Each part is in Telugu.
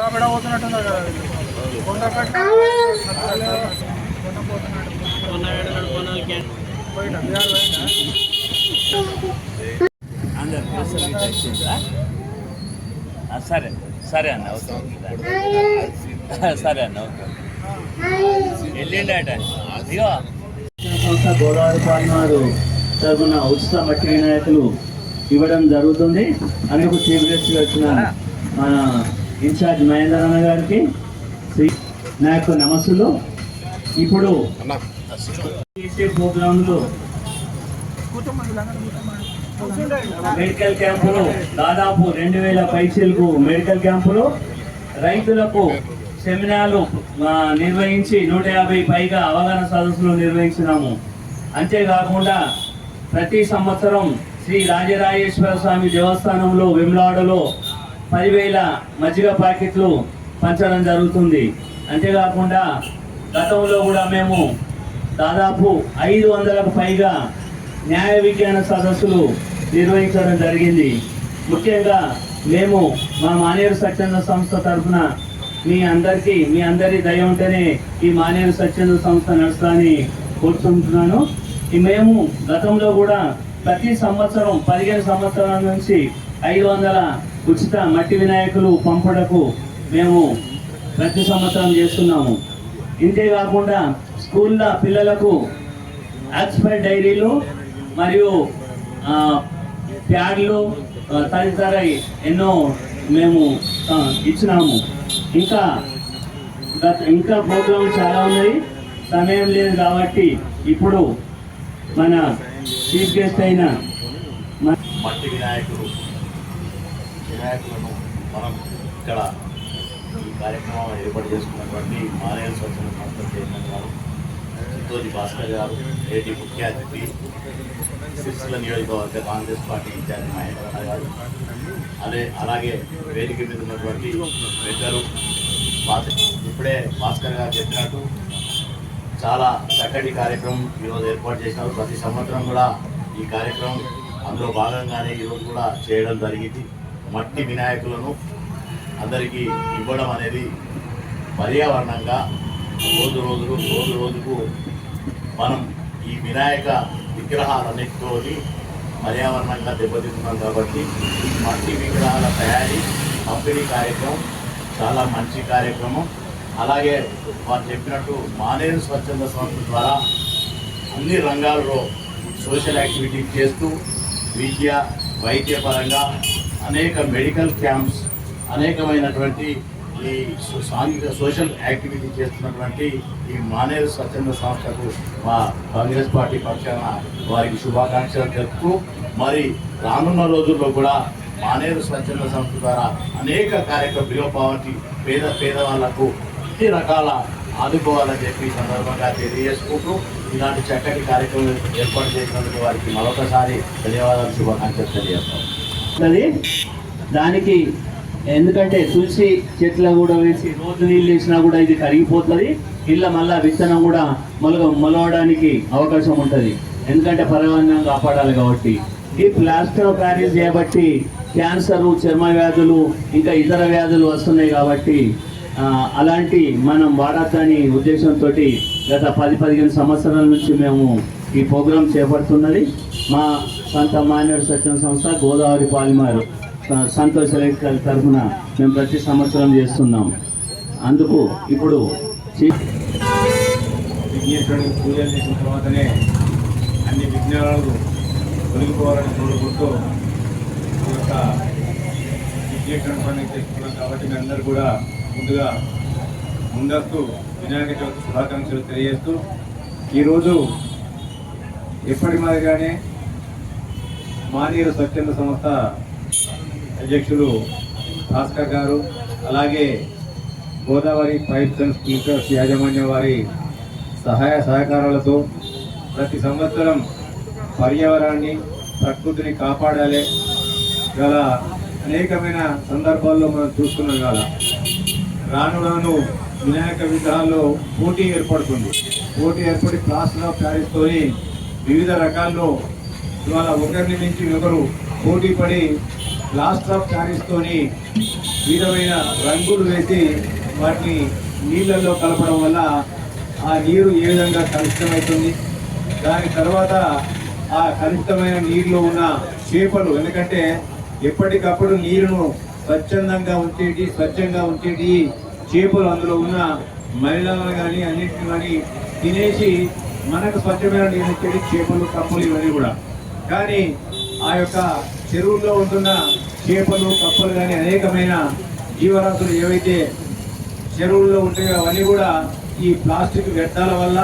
రాబడ పోతున్నట్టున్నారు కదా సరే సరే అన్న ఓకే ఓకే. సరే అన్న ఓకే వెళ్ళిండట ఇగో సంస్థ గోదావరి పాలనారు తరఫున ఉచిత మట్టి వినాయకులు ఇవ్వడం జరుగుతుంది అందుకు చీఫ్ గెస్ట్ వచ్చిన మన ఇన్ఛార్జ్ మహేందర్ అన్న గారికి శ్రీ నాకు నమస్సులు. ఇప్పుడు ప్రోగ్రాంలు మెడికల్ క్యాంపులు దాదాపు రెండు వేల పైసలకు మెడికల్ క్యాంపులు రైతులకు సెమినార్లు నిర్వహించి నూట యాభై పైగా అవగాహన సదస్సులు నిర్వహించినాము. అంతేకాకుండా ప్రతి సంవత్సరం శ్రీ రాజరాజేశ్వర స్వామి దేవస్థానంలో వెమ్లాడలో పదివేల మజ్జిగ ప్యాకెట్లు పంచడం జరుగుతుంది. అంతేకాకుండా గతంలో కూడా మేము దాదాపు ఐదు వందలకు పైగా న్యాయ విజ్ఞాన సదస్సులు నిర్వహించడం జరిగింది. ముఖ్యంగా మేము మా మానేరు స్వచ్ఛంద సంస్థ తరఫున మీ అందరికీ మీ అందరి దయ ఉంటేనే ఈ మానేరు స్వచ్ఛంద సంస్థ నడుస్తుందని కోరుకుంటున్నాను. ఈ మేము గతంలో కూడా ప్రతి సంవత్సరం పదిహేను సంవత్సరాల నుంచి ఐదు వందల ఉచిత మట్టి వినాయకులు పంపుటకు మేము ప్రతి సంవత్సరం చేస్తున్నాము. ఇంతే కాకుండా స్కూళ్ళ పిల్లలకు ఆక్స్ఫర్డ్ డైరీలు మరియు ప్యాడ్లు తదితర ఎన్నో మేము ఇచ్చినాము. ఇంకా గత ఇంకా ప్రోగ్రాం చాలా ఉన్నాయి సమయం లేదు కాబట్టి ఇప్పుడు మన చీఫ్ గెస్ట్ అయిన మట్టి వినాయకుడు వినాయకులను మనం ఇక్కడ ఈ కార్యక్రమం ఏర్పాటు చేసుకున్నటువంటి మాలయ స్వచ్ఛంద సంస్థ చైర్మన్ గారు చిత్తూరి భాస్కర్ గారు నేటి ముఖ్య అతిథి సిరిసిల్ల నియోజకవర్గ కాంగ్రెస్ పార్టీ ఇన్ఛార్జి మహేంద్ర గారు అదే అలాగే వేదిక మీద ఉన్నటువంటి పెద్దలు ఇప్పుడే భాస్కర్ గారు చెప్పినట్టు చాలా చక్కటి కార్యక్రమం ఈరోజు ఏర్పాటు చేసినారు. ప్రతి సంవత్సరం కూడా ఈ కార్యక్రమం అందులో భాగంగానే ఈరోజు కూడా చేయడం జరిగింది. మట్టి వినాయకులను అందరికీ ఇవ్వడం అనేది పర్యావరణంగా రోజు రోజులు రోజు రోజుకు మనం ఈ వినాయక విగ్రహాలన్నిటితో పర్యావరణంగా దెబ్బతింటున్నాం కాబట్టి ఈ మట్టి విగ్రహాల తయారీ పంపిణీ కార్యక్రమం చాలా మంచి కార్యక్రమం. అలాగే వారు చెప్పినట్టు మానేరు స్వచ్ఛంద సంస్థ ద్వారా అన్ని రంగాల్లో సోషల్ యాక్టివిటీ చేస్తూ విద్య వైద్యపరంగా అనేక మెడికల్ క్యాంప్స్ అనేకమైనటువంటి ఈ సాంఘిక సోషల్ యాక్టివిటీ చేస్తున్నటువంటి ఈ మానేరు స్వచ్ఛంద సంస్థకు మా కాంగ్రెస్ పార్టీ పక్షాన వారికి శుభాకాంక్షలు తెలుపుతూ మరి రానున్న రోజుల్లో కూడా మానేరు స్వచ్ఛంద సంస్థ ద్వారా అనేక కార్యక్రమ బిలో పావర్టీ పేద పేదవాళ్ళకు అన్ని రకాల ఆదుకోవాలని చెప్పి సందర్భంగా తెలియజేసుకుంటూ ఇలాంటి చక్కటి కార్యక్రమం ఏర్పాటు చేసినందుకు వారికి మరొకసారి ధన్యవాదాలు శుభాకాంక్షలు తెలియజేస్తాం. వస్తుంది. దానికి ఎందుకంటే తులసి చెట్ల కూడా వేసి రోజు నీళ్ళు వేసినా కూడా ఇది కరిగిపోతుంది. ఇళ్ళ మళ్ళా విత్తనం కూడా మొలగ మొలవడానికి అవకాశం ఉంటుంది. ఎందుకంటే పర్యావరణం కాపాడాలి కాబట్టి. ఈ ప్లాస్టర్ ప్యారిస్ చేయబట్టి క్యాన్సర్ చర్మ వ్యాధులు ఇంకా ఇతర వ్యాధులు వస్తున్నాయి కాబట్టి అలాంటి మనం వాడద్దని ఉద్దేశంతో గత పది పదిహేను సంవత్సరాల నుంచి మేము ఈ ప్రోగ్రాం చేపడుతున్నది మా సంత మాన్యుడు సత్యం సంస్థ గోదావరి పాలిమారు స- సంతోష్ ఎలక్ట్రికల్ తరఫున మేము ప్రతి సంవత్సరం చేస్తున్నాం. అందుకు ఇప్పుడు విఘ్నేశ్వరుడికి పూజలు చేసిన తర్వాతనే అన్ని విజ్ఞానాలు తొలగిపోవాలని కోరుకుంటూ ఈ యొక్క విఘ్నేశ్వరుని పండుగ చేసుకున్నాం కాబట్టి మీ అందరూ కూడా ముందుగా ముందస్తు వినాయక చవితి శుభాకాంక్షలు తెలియజేస్తూ ఈరోజు ఎప్పటి మాదిరిగానే మానీరు స్వచ్ఛంద సంస్థ అధ్యక్షులు భాస్కర్ గారు అలాగే గోదావరి పైప్స్ అండ్ స్పీకర్స్ యాజమాన్యం వారి సహాయ సహకారాలతో ప్రతి సంవత్సరం పర్యావరణాన్ని ప్రకృతిని కాపాడాలి గల అనేకమైన సందర్భాల్లో మనం చూస్తున్నాం గల రాను రాను వినాయక విగ్రహాల్లో పోటీ ఏర్పడుతుంది. పోటీ ఏర్పడి ప్లాస్టర్ ఆఫ్ ప్యారిస్తోని వివిధ రకాల్లో ఇవాళ ఒకరిని మించి ఒకరు పోటీ పడి లాస్ట్ ఆఫ్ తోని విధమైన రంగులు వేసి వాటిని నీళ్ళల్లో కలపడం వల్ల ఆ నీరు ఏ విధంగా కలుషితమవుతుంది? దాని తర్వాత ఆ కలుషితమైన నీరులో ఉన్న చేపలు ఎందుకంటే ఎప్పటికప్పుడు నీరును స్వచ్ఛందంగా ఉంచేటి స్వచ్ఛంగా ఉంచేటి చేపలు అందులో ఉన్న మహిళలను కానీ అన్నింటిని కానీ తినేసి మనకు స్వచ్ఛమైన నీరు ఇచ్చేది చేపలు కప్పలు ఇవన్నీ కూడా. కానీ ఆ యొక్క చెరువుల్లో ఉంటున్న చేపలు కప్పలు కానీ అనేకమైన జీవరాశులు ఏవైతే చెరువుల్లో ఉంటాయో అవన్నీ కూడా ఈ ప్లాస్టిక్ వ్యర్థాల వల్ల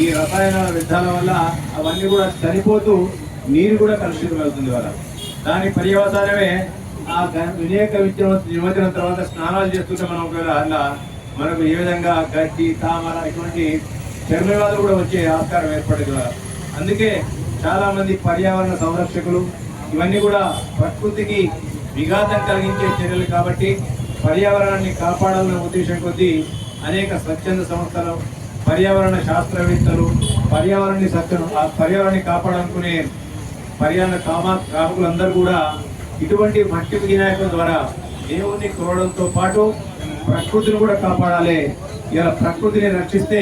ఈ రసాయనాల వ్యర్థాల వల్ల అవన్నీ కూడా చనిపోతూ నీరు కూడా కలుషితం అవుతుంది వాళ్ళ దాని పర్యవసానమే ఆ గ- వినాయక విద్య నిమజ్జనం తర్వాత స్నానాలు చేస్తుంటే మనం ఒకవేళ అలా మనకు ఏ విధంగా గడ్డి తామర ఇటువంటి చర్మవాదులు కూడా వచ్చే ఆస్కారం ఏర్పడేది అందుకే చాలామంది పర్యావరణ సంరక్షకులు ఇవన్నీ కూడా ప్రకృతికి విఘాతం కలిగించే చర్యలు కాబట్టి పర్యావరణాన్ని కాపాడాలనే ఉద్దేశం కొద్దీ అనేక స్వచ్ఛంద సంస్థలు పర్యావరణ శాస్త్రవేత్తలు పర్యావరణాన్ని సత్యం ఆ పర్యావరణాన్ని కాపాడాలనుకునే పర్యావరణ కామా కాపులందరూ కూడా ఇటువంటి మట్టి వినాయకుల ద్వారా దేవుణ్ణి కోరడంతో పాటు ప్రకృతిని కూడా కాపాడాలి. ఇలా ప్రకృతిని రక్షిస్తే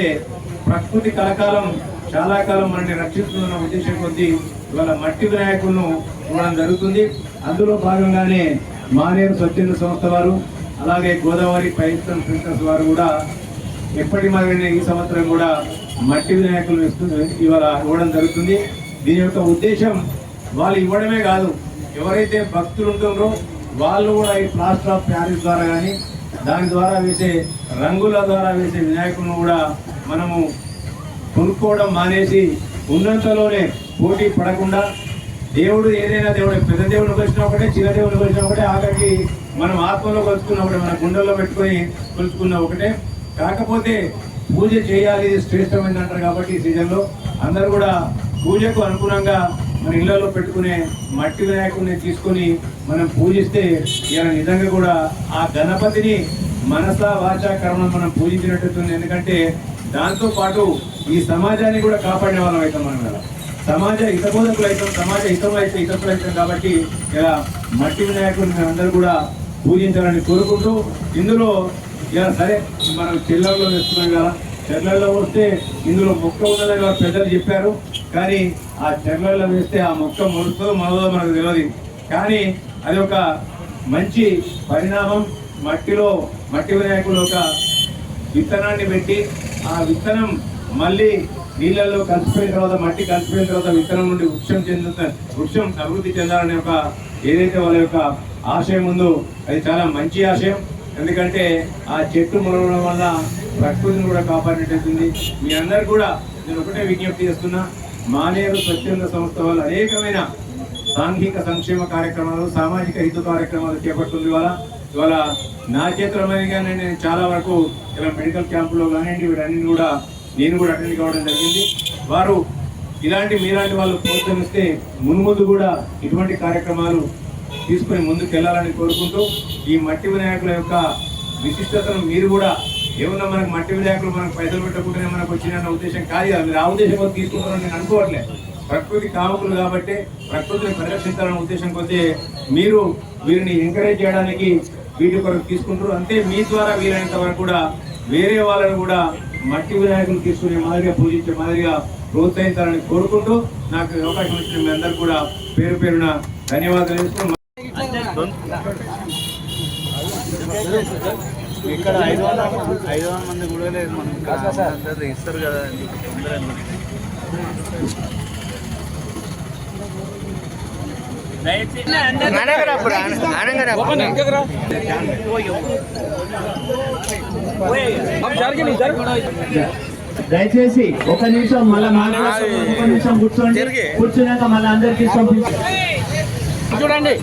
ప్రకృతి కలకాలం చాలా కాలం మనల్ని రక్షిస్తుందన్న ఉద్దేశం కొద్దీ ఇవాళ మట్టి వినాయకులను చూడడం జరుగుతుంది. అందులో భాగంగానే మానేరు స్వచ్ఛంద సంస్థ వారు అలాగే గోదావరి పైత్రం ఫిల్టర్స్ వారు కూడా ఎప్పటి మాదిరినే ఈ సంవత్సరం కూడా మట్టి వినాయకులు ఇస్తుంది ఇవాళ ఇవ్వడం జరుగుతుంది. దీని యొక్క ఉద్దేశం వాళ్ళు ఇవ్వడమే కాదు ఎవరైతే భక్తులు ఉంటుందో వాళ్ళు కూడా ఈ ప్లాస్టర్ ఆఫ్ ప్యారిస్ ద్వారా కానీ దాని ద్వారా వేసే రంగుల ద్వారా వేసే వినాయకులను కూడా మనము కొనుక్కోవడం మానేసి ఉన్నంతలోనే పోటీ పడకుండా దేవుడు ఏదైనా దేవుడు పెద్ద దేవుడిని వచ్చినా ఒకటే చిన్న దేవుడికి వచ్చినా ఒకటే ఆఖరికి మనం ఆత్మలో కలుసుకున్న ఒకటే మన గుండెల్లో పెట్టుకొని కొలుచుకున్న ఒకటే. కాకపోతే పూజ చేయాలి శ్రేష్టమైంది అంటారు కాబట్టి ఈ సీజన్లో అందరూ కూడా పూజకు అనుగుణంగా మన ఇళ్ళలో పెట్టుకునే మట్టి వినాయకుడిని తీసుకొని మనం పూజిస్తే ఇలా నిజంగా కూడా ఆ గణపతిని మనస వాచా కర్మ మనం పూజించినట్టుంది ఎందుకంటే దాంతో పాటు ఈ సమాజాన్ని కూడా కాపాడే వాళ్ళం అవుతాం మనం కదా. సమాజ హితబోధకులు అవుతాం సమాజ హితం అయితే హితకులు అవుతాం కాబట్టి ఇలా మట్టి వినాయకుడిని అందరూ కూడా పూజించాలని కోరుకుంటూ ఇందులో ఇలా సరే మనం చెల్లెల్లో వేస్తున్నాం కదా. చెర్లలో వస్తే ఇందులో మొక్క ఉన్నదని వారు పెద్దలు చెప్పారు. కానీ ఆ చెర్లలో వేస్తే ఆ మొక్క మొలుస్తుందో మనదో మనకు తెలియదు కానీ అది ఒక మంచి పరిణామం. మట్టిలో మట్టి వినాయకుడు ఒక విత్తనాన్ని పెట్టి ఆ విత్తనం మళ్ళీ నీళ్ళల్లో కలిసిపోయిన తర్వాత మట్టి కలిసిపోయిన తర్వాత విత్తనం నుండి వృక్షం చెందుత వృక్షం అభివృద్ధి చెందాలనే ఒక ఏదైతే వాళ్ళ యొక్క ఆశయం ఉందో అది చాలా మంచి ఆశయం. ఎందుకంటే ఆ చెట్టు మొలవడం వల్ల ప్రకృతిని కూడా కాపాడినట్టుంది మీ అందరు కూడా నేను ఒకటే విజ్ఞప్తి చేస్తున్నా మానేరు స్వచ్ఛంద సంస్థ వల్ల అనేకమైన సాంఘిక సంక్షేమ కార్యక్రమాలు సామాజిక హిత కార్యక్రమాలు చేపట్టుంది వల్ల ఇవాళ నా చేతుల నేను చాలా వరకు ఇలా మెడికల్ క్యాంపులో కానివ్వండి వీటన్ని కూడా నేను కూడా అటెండ్ కావడం జరిగింది. వారు ఇలాంటి మీలాంటి వాళ్ళు ప్రోత్సహిస్తే మున్ముందు కూడా ఇటువంటి కార్యక్రమాలు తీసుకొని ముందుకు వెళ్ళాలని కోరుకుంటూ ఈ మట్టి వినాయకుల యొక్క విశిష్టతను మీరు కూడా ఏమన్నా మనకు మట్టి వినాయకులు మనకు పైసలు పెట్టకుండానే మనకు వచ్చిన ఉద్దేశం కాదు కదా. మీరు ఆ ఉద్దేశం తీసుకుంటారని నేను అనుకోవట్లేదు ప్రకృతి కాముకులు కాబట్టి ప్రకృతిని పరిరక్షించాలనే ఉద్దేశం కొద్దీ మీరు వీరిని ఎంకరేజ్ చేయడానికి వీటి కొరకు తీసుకుంటారు. అంతే మీ ద్వారా వీలైనంత వరకు కూడా వేరే వాళ్ళని కూడా మట్టి వినాయకులు తీసుకునే మాదిరిగా పూజించే మాదిరిగా ప్రోత్సహించాలని కోరుకుంటూ నాకు అవకాశం ఇచ్చిన మీ అందరు కూడా పేరు పేరున ధన్యవాదాలు తెలుసుకుంటూ ఇక్కడ ఐదు వందల ఐదు వందల మంది కూడా లేదు. మనం ఇస్తారు కదా అందరూ దయచేసి ఒక నిమిషం మళ్ళీ ఒక నిమిషం కూర్చోండి. కూర్చున్నాక మళ్ళీ అందరికి పంపించండి చూడండి.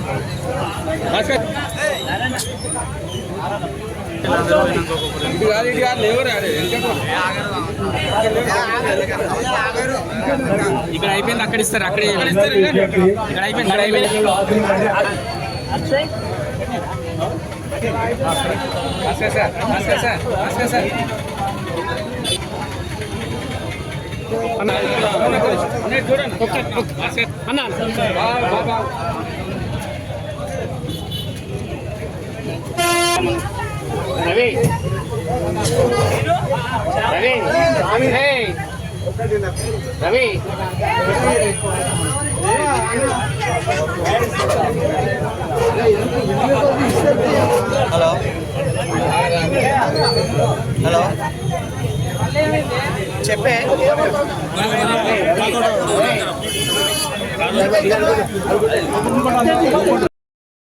ఇక్కడ అయిపోయింది అక్కడ ఇస్తారు అక్కడ ఇక్కడ అయిపోయింది ఇక్కడ అయిపోయింది సార్ సార్ సార్ అన్న చూడండి అన్న రవి. రవి ఏయ్. రవి. చెప్పే.